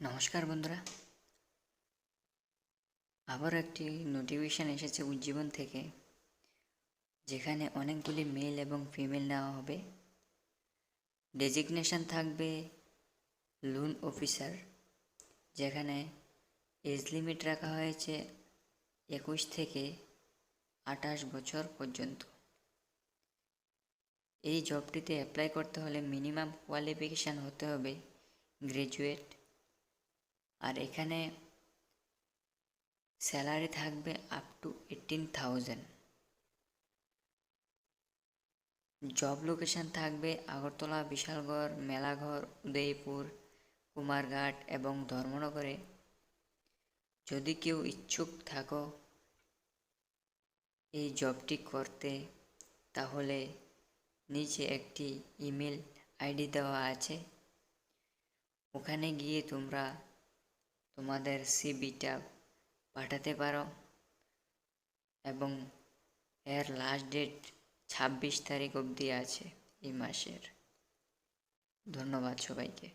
নমস্কার বন্ধুরা। আবার একটি নোটিফিকেশান এসেছে উজ্জীবন থেকে, যেখানে অনেকগুলি মেল এবং ফিমেল নেওয়া হবে। ডেজিগনেশন থাকবে লোন অফিসার যেখানে এজ লিমিট রাখা হয়েছে একুশ থেকে আঠাশ বছর পর্যন্ত। এই জবটিতে অ্যাপ্লাই করতে হলে মিনিমাম কোয়ালিফিকেশান হতে হবে গ্র্যাজুয়েট আর এখানে স্যালারি থাকবে up to eighteen thousand job location থাকবে আগরতলা, বিশালগড়, মেলাঘর, উদয়পুর, কুমারঘাট এবং ধর্মনগরে। যদি কেউ ইচ্ছুক থাকো এই জবটি করতে, তাহলে নিচে একটি ইমেল আইডি দেওয়া আছে। ওখানে গিয়ে তোমরা তোমাদের সিবিটা পাঠাতে পারো এবং এর লাস্ট ডেট ছাব্বিশ তারিখ অবধি আছে এই মাসের। ধন্যবাদ সবাইকে।